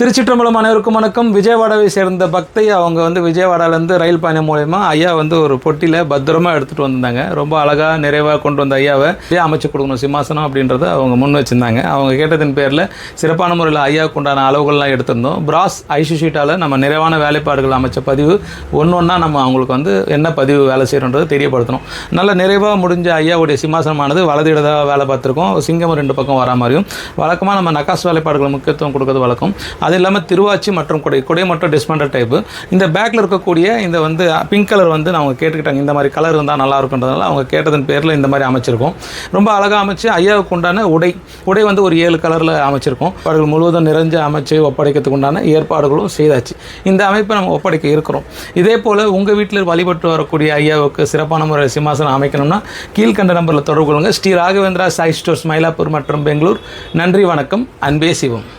திருச்சிற்றம்பலம் அனைவருக்கும் வணக்கம். விஜயவாடாவை சேர்ந்த பக்தை அவங்க வந்து விஜயவாடாலேருந்து ரயில் பயணம் மூலயமா ஐயா வந்து ஒரு பொட்டியில் பத்திரமா எடுத்துகிட்டு வந்தாங்க. ரொம்ப அழகாக நிறைவாக கொண்டு வந்த ஐயாவை ஐயா அமைச்சு கொடுக்கணும் சிம்மாசனம் அப்படின்றத அவங்க முன் வச்சுருந்தாங்க. அவங்க கேட்டதின் பேரில் சிறப்பான முறையில் ஐயாவுக்கு உண்டான அளவுகள்லாம் எடுத்திருந்தோம். பிராஸ் ஐஷு ஷீட்டால் நம்ம நிறைவான வேலைப்பாடுகள் அமைச்ச பதிவு ஒன்று ஒன்றா நம்ம அவங்களுக்கு வந்து என்ன பதிவு வேலை செய்கிறோன்றதை தெரியப்படுத்தணும். நல்ல நிறைவாக முடிஞ்ச ஐயாவுடைய சிம்மாசனமானது வலது இடதாக வேலை பார்த்துருக்கோம். சிங்கம் ரெண்டு பக்கம் வரா மாதிரியும். வழக்கமாக நம்ம நக்காஸ் வேலைப்பாடுகள் முக்கியத்துவம் கொடுக்கறது வழக்கம். அது இல்லாமல் திருவாச்சி மற்றும் கொடை கொடை மற்றும் டிஸ்மண்டல் டைப்பு இந்த பேக்கில் இருக்கக்கூடிய இந்த வந்து பிங்க் கலர் வந்து அவங்க கேட்டுக்கிட்டாங்க. இந்த மாதிரி கலர் இருந்தால் நல்லா இருக்குன்றதுனால அவங்க கேட்டதன் பேரில் இந்த மாதிரி அமைச்சிருக்கோம். ரொம்ப அழகாக அமைச்சு ஐயாவுக்கு உண்டான உடை உடை வந்து ஒரு ஏழு கலரில் அமைச்சிருக்கோம். அவர்கள் முழுவதும் நிறைஞ்சு அமைச்சு ஒப்படைக்கிறதுக்கு உண்டான ஏற்பாடுகளும் செய்தாச்சு. இந்த அமைப்பை நம்ம ஒப்படைக்க இருக்கிறோம். இதே போல் உங்கள் வீட்டில் வழிபட்டு வரக்கூடிய ஐயாவுக்கு சிறப்பான முறையில் சிம்மாசனம் அமைக்கணும்னா கீழ்கண்ட நம்பரில் தொடர்பு கொள்ளுங்கள் ஸ்ரீ ராகவேந்திரா சாய் ஸ்டோர்ஸ் மயிலாப்பூர் மற்றும் பெங்களூர். நன்றி வணக்கம். அன்பே சிவம்.